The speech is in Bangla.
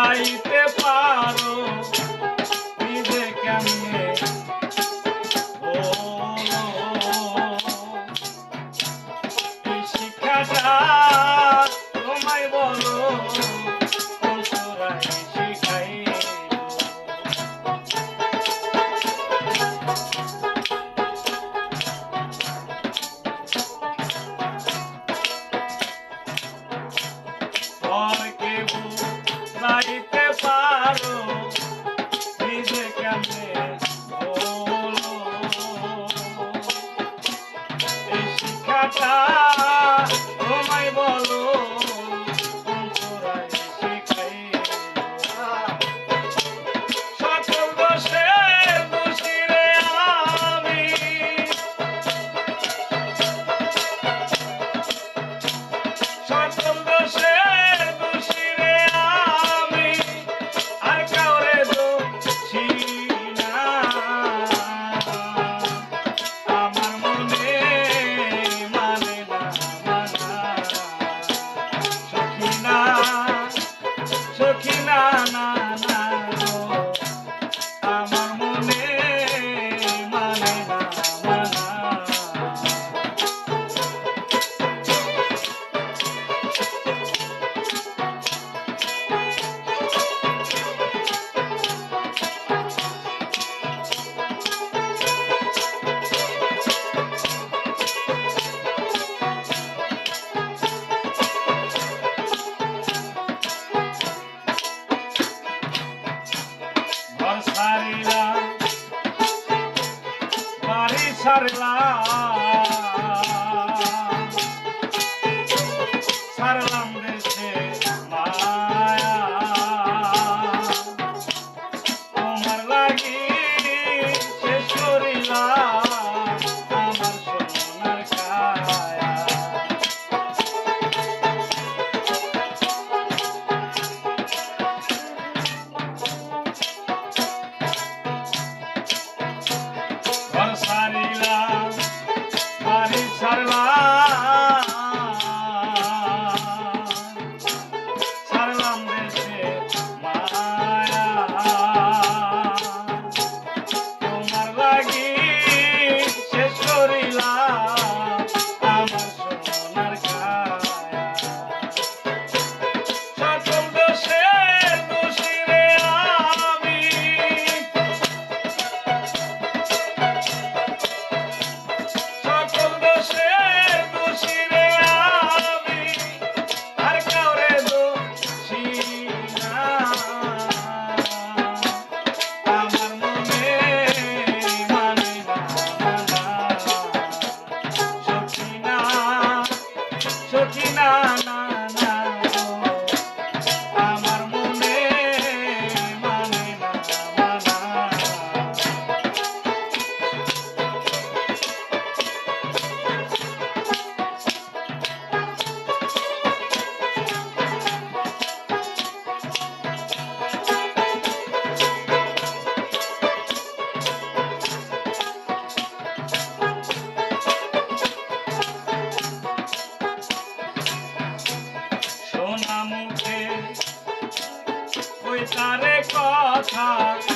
life. যাইতে পারো নিজে কেমনে বলো? এই শিক্ষাটা সারলা। সারলাম দেশে talk.